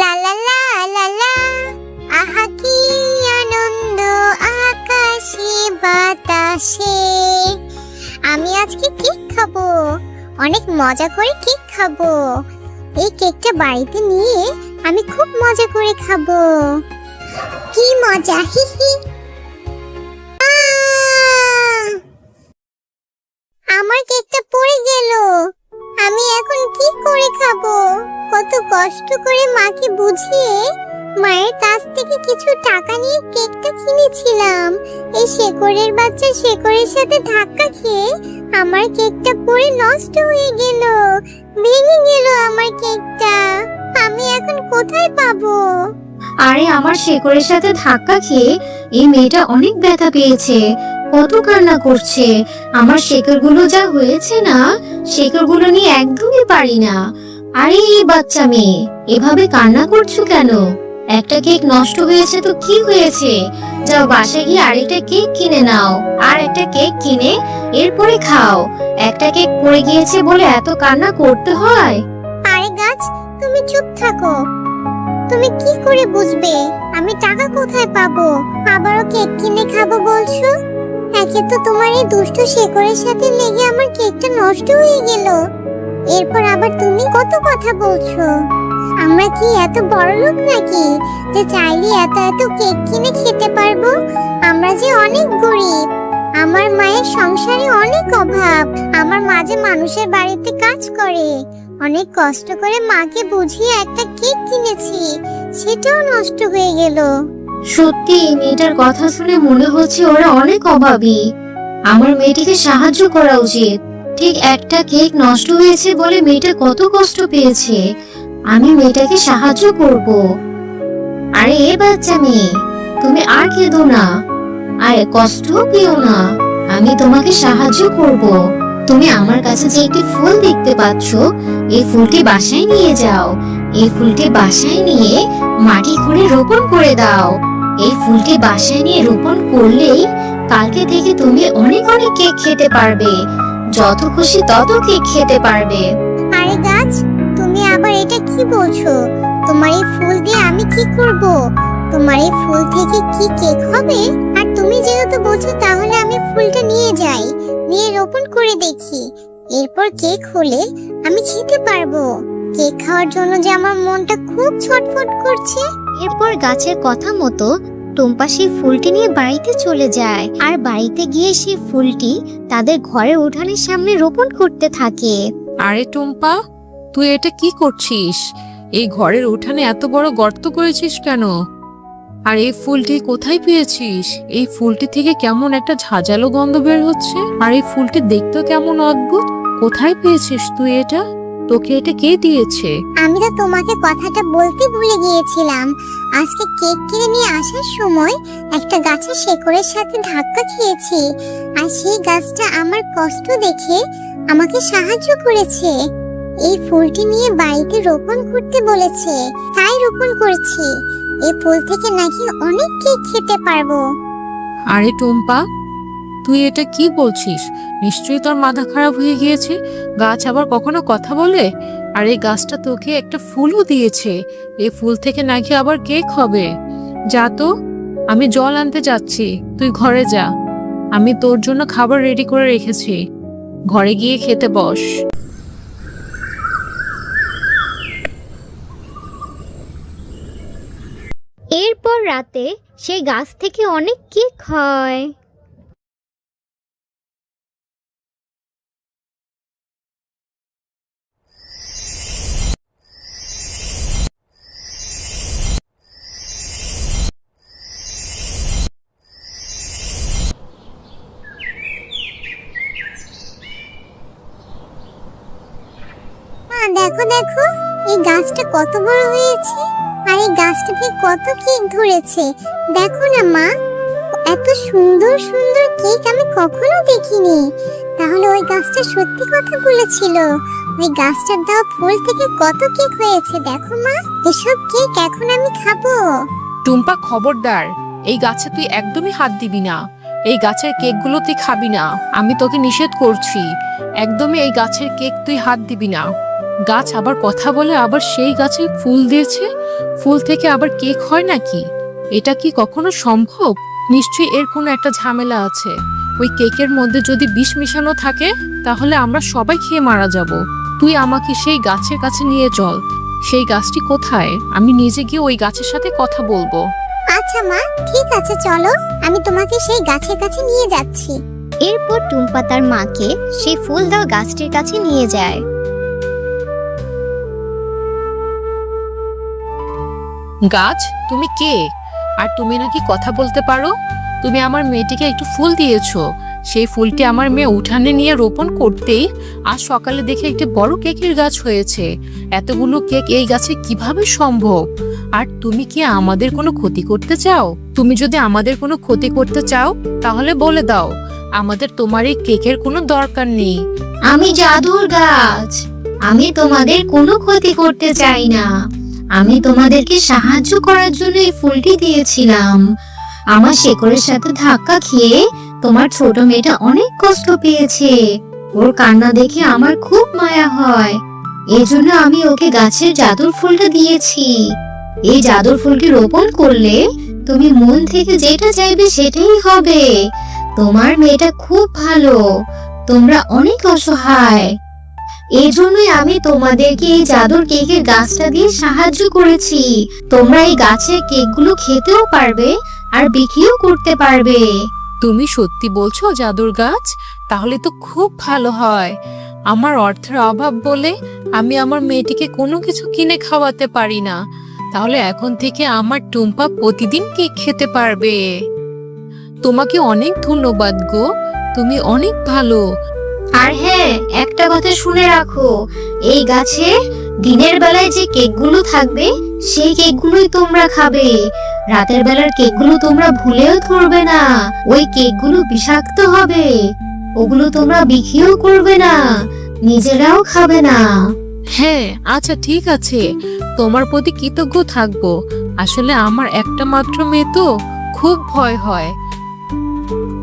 লা লা লা লা লা আহা কি আনন্দ আকাশে বাতাসে আমি আজকে কেক খাব। অনেক মজা করে কেক খাব। এই কেকটা বাড়িতে নিয়ে আমি খুব মজা করে খাব। কি মজা, হি হি। কষ্ট করে মাকে বুঝিয়ে মায়ের কাছ থেকে কিছু টাকা নিয়ে কেকটা কিনেছিলাম। এই শেকড়ের বাচ্চা শেকড়ের সাথে ধাক্কা খেয়ে আমার কেকটা পড়ে নষ্ট হয়ে গেল, ভেঙে গেল আমার কেকটা। আমি এখন কোথায় পাবো? আরে, আমার শেকড়ের সাথে ধাক্কা খেয়ে এই মেয়েটা অনেক ব্যথা পেয়েছে। কত কান্না করছে। আমার শেকড়গুলো যা হয়েছে না, শেকড়গুলো নিয়ে একদমই পারি না। আরে বাচ্চা মেয়ে, এভাবে কান্না করছ কেন? একটা কেক নষ্ট হয়েছে তো কি হয়েছে? যাও বাসায় গিয়ে আরেকটা কেক কিনে নাও। আর একটা কেক কিনে এরপরে খাও। একটা কেক পড়ে গিয়েছে বলে এত কান্না করতে হয়। আরে গাছ, তুমি চুপ থাকো। তুমি কি করে বুঝবে? আমি টাকা কোথায় পাবো? আবারও কেক কিনে খাব বলছো? একে তো তোমার এই দুষ্ট শেকড়ের সাথে লেগে আমার কেকটা নষ্ট হয়ে গেল। এরপর আবার তুমি কত কথা বলছো? আমরা কি এত বড় লোক নাকি যে চাইলে এত এত কেক কিনে খেতে পারব? আমরা যে অনেক গরিব। আমার মায়ের সংসারে অনেক অভাব। আমার মাঝে মানুষের বাড়িতে কাজ করে। অনেক কষ্ট করে মাকে বুঝিয়ে একটা কেক কিনেছি। সেটাও নষ্ট হয়ে গেল। সত্যি মেয়েটার কথা শুনে মনে হচ্ছে ওরা অনেক অভাবী। আমার মেয়েটিকে সাহায্য করা উচিত। ঠিক একটা কেক নষ্ট হয়েছে বলে মেয়েটা কত কষ্ট পেয়েছে। আমি মেয়েটাকে সাহায্য করব। আরে এ বাচ্চা মেয়ে, তুমি আর কেঁদো না। আরে কষ্ট পেও না। আমি তোমাকে সাহায্য করব। তুমি আমার কাছে যে একটি ফুল দেখতে পাচ্ছ, এই ফুলটি বাসায় নিয়ে যাও। এই ফুলটি বাসায় নিয়ে মাটি খুঁড়ে রোপণ করে দাও। এই ফুলটি বাসায় নিয়ে রোপণ করলেই কালকে থেকে তুমি অনেক অনেক কেক খেতে পারবে। যত খুশি তত কেক খেতে পারবে। আরে গাছ তুমি আবার এটা কি বলছো? তোমার এই ফুল দিয়ে আমি কি করব? তোমার এই ফুল থেকে কি কেক হবে? আর তুমি যেহেতু বলছো তাহলে আমি ফুলটা নিয়ে যাই নিয়ে রোপণ করে দেখি। এরপর কেক হলে আমি খেতে পারব। কেক খাওয়ার জন্য যে আমার মনটা খুব ছটফট করছে। এরপর গাছের কথা মতো টুম্পা সেই ফুলটি নিয়ে বাড়িতে চলে যায়। আর বাড়িতে গিয়ে সেই ফুলটি তাদের ঘরের উঠানের সামনে রোপণ করতে থাকে। আরে টুম্পা তুই এটা কি করছিস? এই ঘরের উঠানে এত বড় গর্ত করেছিস কেন? আর এই ফুলটি কোথায় পেয়েছিস? এই ফুলটি থেকে কেমন একটা ঝাঁঝালো গন্ধ বের হচ্ছে? আর এই ফুলটি দেখতেও কেমন অদ্ভুত। কোথায় পেয়েছিস তুই এটা? তোকে এটা কে দিয়েছে? আমি তো তোমাকে কথাটা বলতে ভুলে গিয়েছিলাম। আজকে কেক কিনে নিয়ে আসার সময় একটা গাছের শেকড়ের সাথে ধাক্কা খেয়েছি। আর সেই গাছটা আমার কষ্ট দেখে আমাকে সাহায্য করেছে। এই ফুলটি নিয়ে বাড়িতে রোপণ করতে বলেছে। তাই রোপণ করছি। এই ফুল থেকে নাকি অনেক কেক খেতে পারব। আরে টুম্পা, তুই এটা কি বলছিস? নিশ্চয়ই তোর মাথা খারাপ হয়ে গিয়েছে। গাছ আবার কখনো কথা বলে? আর এই গাছটা তোকে একটা ফুলও দিয়েছে। এই ফুল থেকে নাকি আবার কেক হবে। যা তো, আমি জল আনতে যাচ্ছি। তুই ঘরে যা। আমি তোর জন্য খাবার রেডি করে রেখেছি। ঘরে গিয়ে খেতে বস। এরপর রাতে সেই গাছ থেকে অনেক কেক হয়। দেখো, এই গাছটা কত বড় হয়েছে আর এই গাছটা থেকে কত কেক ধরেছে। দেখো না মা, এত সুন্দর সুন্দর কেক আমি কখনো দেখিনি। তাহলে ওই গাছটা সত্যি কথা বলেছিল? ওই গাছটার দেওয়া ফুল থেকে কত কেক হয়েছে দেখো মা, এসব কেক এখন আমি খাব। টুম্পা খবরদার, এই গাছে তুই একদমই হাত দিবি না। এই গাছের কেকগুলো তুই খাবি না, আমি তোকে নিষেধ করছি। একদমই এই গাছের কেক তুই হাত দিবি না। গাছ আবার কথা বলে আবার সেই গাছে ফুল দিয়েছে? ফুল থেকে আবার কেক হয় নাকি? এটা কি কখনো সম্ভব? নিশ্চয়ই এর কোনো একটা ঝামেলা আছে। ওই কেকের মধ্যে যদি বিষ মিশানো থাকে তাহলে আমরা সবাই খেয়ে মারা যাব। তুই আমাকে সেই গাছের কাছে নিয়ে চল। সেই গাছটি কোথায়? আমি নিজে গিয়ে ওই গাছের সাথে কথা বলব। আচ্ছা মা ঠিক আছে চলো। আমি তোমাকে সেই গাছের কাছে নিয়ে যাচ্ছি। এরপর টুম্পা তার মাকে সেই ফুল দেওয়া গাছটির কাছে নিয়ে যায়। গাছ, তুমি কে? আর তুমি নাকি কথা বলতে পারো? তুমি আমার মেয়েটিকে একটু ফুল দিয়েছ। সেই ফুলটি আমার মেয়ে উঠানে নিয়ে রোপণ করতেই আজ সকালে দেখে একটি বড় কেকের গাছ হয়েছে। এতগুলো কেক এই গাছে কীভাবে সম্ভব? আর তুমি কি আমাদের কোনো ক্ষতি করতে চাও? তুমি যদি আমাদের কোনো ক্ষতি করতে চাও, তাহলে বলে দাও। আমাদের তোমার এই কেকের কোনো দরকার নেই। আমি জাদুর গাছ। আমি তোমাদের কোনো ক্ষতি করতে চাই না। আমি তোমাদেরকে সাহায্য করার জন্য এই ফুলটি দিয়েছিলাম। আমার শেকড়ের সাথে ধাক্কা খেয়ে তোমার ছোট মেয়েটা অনেক কষ্ট পেয়েছে। ওর কান্না দেখে আমার খুব মায়া হয়। এজন্য আমি ওকে গাছের জাদুর ফুলটা দিয়েছি। এই জাদুর ফুলটি রোপণ করলে তুমি মন থেকে যেটা চাইবে সেটাই হবে। তোমার মেয়েটা খুব ভালো। তোমরা অনেক অসহায়। এই জন্যই আমি তোমাদেরকে এই জাদুর কেকের গাছটা দিয়ে সাহায্য করেছি। তোমরা এই গাছের কেকগুলো খেতেও পারবে আর বিক্রিও করতে পারবে। তুমি সত্যি বলছো জাদুর গাছ? তাহলে তো খুব ভালো হয়। আমার অর্থের অভাব বলে আমি আমার মেয়েটিকে কোনো কিছু কিনে খাওয়াতে পারি না। তাহলে এখন থেকে আমার টুম্পা প্রতিদিন কেক খেতে পারবে। তোমাকে অনেক ধন্যবাদ গো। তুমি অনেক ভালো। আর হ্যাঁ একটা কথা শুনে রাখো, এই গাছে দিনের বেলায় যে কেকগুলো থাকবে, সেই কেকগুলোই তোমরা খাবে। রাতের বেলার কেকগুলো তোমরা ভুলেও ধরবে না, ওই কেকগুলো বিষাক্ত হবে। ওগুলো তোমরা বিক্রিও করবে না, নিজেরাও খাবে না। হ্যাঁ আচ্ছা ঠিক আছে, তোমার প্রতি কৃতজ্ঞ থাকব। আসলে আমার একটা মাত্র মেয়ে তো, খুব ভয় হয়।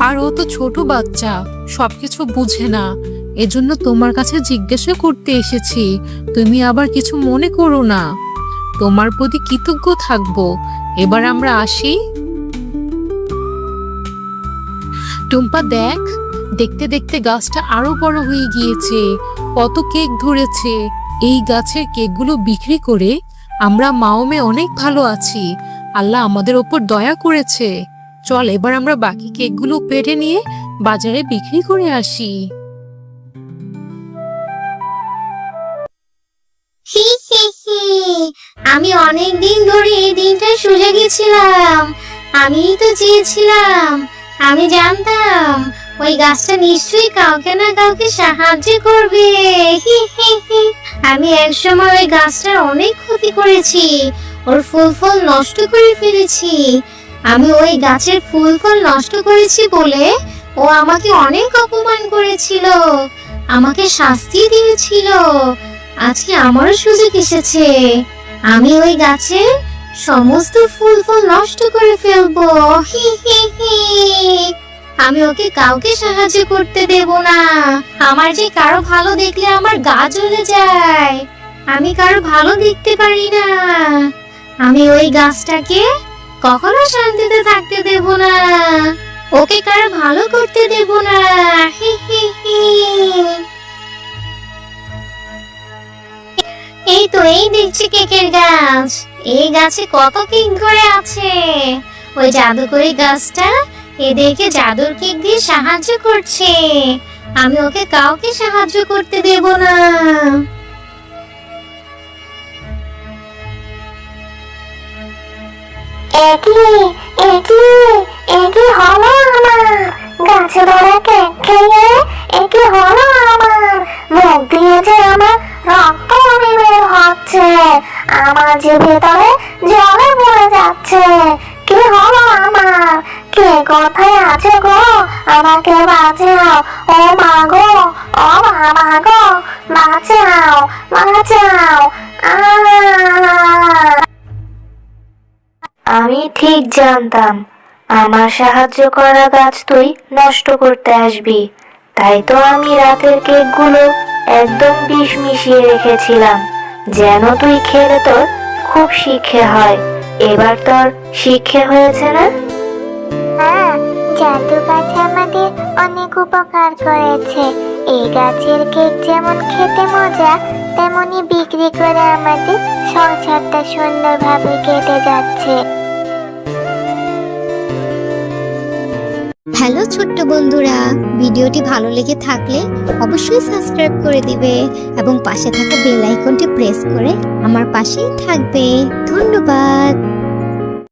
আর ও তো ছোট বাচ্চা, সবকিছু বুঝে না। এজন্য তোমার কাছে জিজ্ঞাসা করতে এসেছি, তুমি আবার কিছু মনে করো না। তোমার প্রতি কৃতজ্ঞ থাকব। এবার আমরা আসি। টুম্পা, দেখ, দেখতে দেখতে গাছটা আরও বড় হয়ে গিয়েছে। কত কেক ধরেছে। এই গাছের কেকগুলো বিক্রি করে আমরা মাওমে অনেক ভালো আছি। আল্লাহ আমাদের ওপর দয়া করেছে। চল, এবার আমরা বাকি কেকগুলো পেটে নিয়ে বাজারে বিক্রি করে আসি। আমি অনেক দিন ধরে এই দিনটা সুযোগ গেছিলাম। আমিই তো চেয়েছিলাম। আমি জানতাম, ওই গাছটা নিশ্চয়ই কাউকে না কাউকে সাহায্য করবে। আমি একসময় ওই গাছটার অনেক ক্ষতি করেছি। ওর ফুল ফল নষ্ট করে ফেলেছি। আমি ওই গাছের ফুল ফল নষ্ট করেছি বলে ও আমাকে অনেক অপমান করেছিল, আমাকে শাস্তি দিয়েছিল। আজকে আমারও সুযোগ এসেছে। আমি ওই গাছে সমস্ত ফুল ফল নষ্ট করে ফেলব। হি হি হি। আমি ওকে কাউকে সাহায্য করতে দেব না। আমার যে কারও ভালো দেখলে আমার গা জ্বলে যায়। আমি কারও ভালো দেখতে পারি না। আমি ওই গাছটাকে কখনো শান্তিতে থাকতে দেব না। ওকে কারও ভালো করতে দেব না। এই তো, এই দেখছি কেকের গাছ। এই গাছে কত কেক ধরে আছে। ওই জাদুকরি গাছটা এ দেখে জাদুর কেক দিয়ে সাহায্য করছে। আমি ওকে কাউকে সাহায্য করতে দেব না। এটি এটি এটি হলো আমার। গাছে ধরা কেক খেয়ে এটি হলো আমার। মুখ দিয়ে যে আমার রক্ত বের হচ্ছে, আমার যে ভেতরে জলে পড়ে যাচ্ছে। কি হলো আমার? কে কোথায় আছে গো? আমাকে বাঁচাও। ও মা গো, ও মা গো, বাঁচাও বাঁচাও। আ আমি ঠিক জানতাম, আমার সাহায্য করা গাছ তুই নষ্ট করতে আসবি। তাই তো আমি রাতের কেকগুলো একদম বিষ মিশিয়ে রেখেছিলাম, যেন তুই খেলে তোর খুব শিক্ষে হয়। এবার তোর শিক্ষে হয়েছে না? হ্যাঁ জাদু গাছ আমাদের উপকার করেছে। এই গাছের কেক যেমন খেতে মজা, তেমনি বিক্রি করে আমাদের সংসারটা সুন্দরভাবে কেটে যাচ্ছে। হ্যালো ছোট্ট বন্ধুরা, ভিডিওটি ভালো লেগে থাকলে অবশ্যই সাবস্ক্রাইব করে দিবে এবং পাশে থাকা বেল আইকনটি প্রেস করে আমার পাশেই থাকবে। ধন্যবাদ।